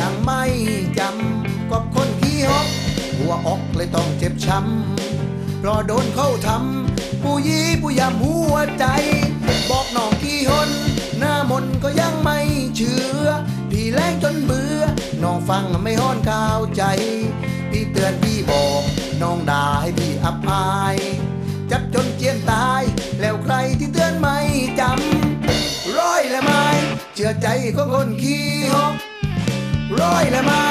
ยังไม่จำกับคนขี้ฮอกหัวอกเลยต้องเจ็บช้ำเพราะโดนเขาทำผู้ยี้ผู้ยำหัวใจ บอกน้องกี่หนหน้ามนก็ยังไม่เชื่อพี่แรงจนเบื่อน้องฟังไม่ห้อนกาวใจ พี่เตือนพี่บอก น้องด่าให้พี่อับอาย จับจนเจียนตาย แล้วใครที่เตือนไม่จำร้อยและไม้เชื่อใจของคนขี้ฮอก ร้อยละไม้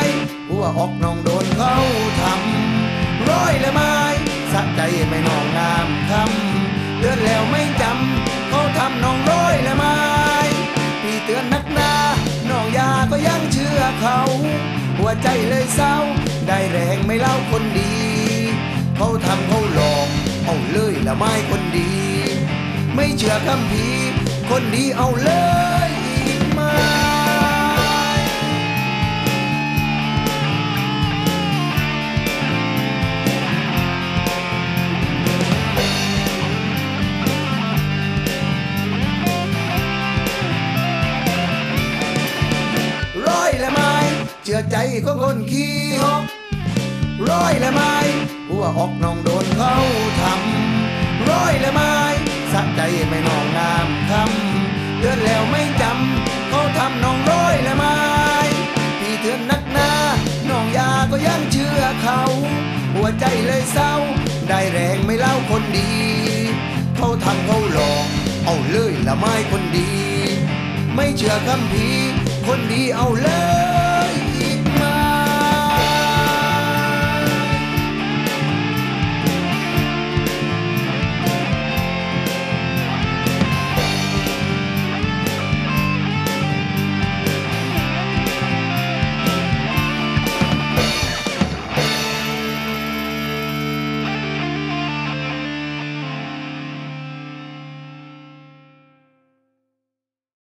หัวอกน้องโดนเขาทำร้อยละไม้สักใจไม่น้องงามทำเตือนแล้วไม่จำเขาทำน้องร้อยละไม้พี่เตือนนักหนาน้องยาก็ยังเชื่อเขา หัวใจเลยเศร้า ได้แรงไม่เล่าคนดีเขาทำเขาหลอกเอาเลยละไม้คนดี ไม่เชื่อคำพีคนดีเอาเลย ชื่อใจของคนขี้ฮอกร้อยละไม้หัวอกน้องโดนเขาทำร้อยละไม้สักใจไม่นองงามทำเตือนแล้วไม่จำเขาทำน้องร้อยละไม้พี่เตือนนักหนาน้องยาก็ยังเชื่อเขา หัวใจเลยเศร้า ได้แรงไม่เล่าคนดี เขาทำเขาหลอก เอาเลยละไม้คนดี ไม่เชื่อคำพีคนดีเอาเลย